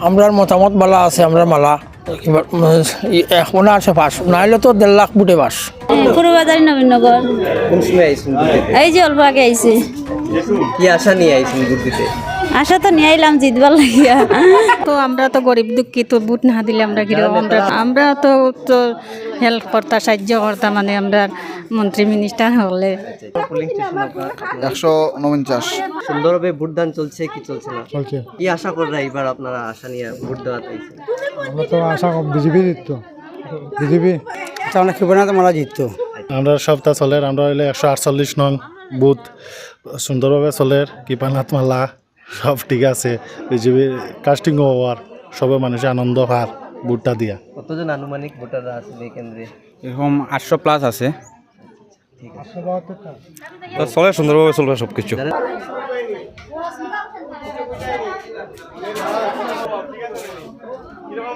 আমরার মতামত বালা আছে আমরা মালা। ই- আছে পাস নাইলে তো দেড় লাখ বুটে বাস পুরবাজারি নবীনগর। এই যে অল্প আগে আইছি। কি আশা নিয়ে আইছেন ভোট দিতে আশা তো নিয়ে আইলাম জিতবার লাগিয়া। তো আমরা তো গরিব দুঃখী তো বুট না দিলে আমরা আমরা আমরা তো তো হেল্প করতা সাহায্য করতা মানে আমরা মন্ত্রী মিনিস্টার হলে। একশো উনপঞ্চাশ সুন্দরভাবে ভোটদান চলছে কি চলছে না? চলছে। কি আশা করে এবার আপনারা আশা নিয়ে ভোট আইছেন? আমরা তো আশা বিজেপি জিততো। বিজেপি? আমরা শিবনাথ মালা জিততো। আমরা সপ্তাহ চলের আমরা হইলে একশো আটচল্লিশ নং বুথ সুন্দরভাবে চলের কৃপানাথ মালা সব ঠিক আছে। বিজেপি কাস্টিং হওয়ার সবে মানুষে আনন্দ পার বুটটা দিয়া। কতজন আনুমানিক ভোটাররা আছেন এই কেন্দ্রে? এরকম আটশো প্লাস আছে। চলে সুন্দরভাবে চলবে সব কিছু যারা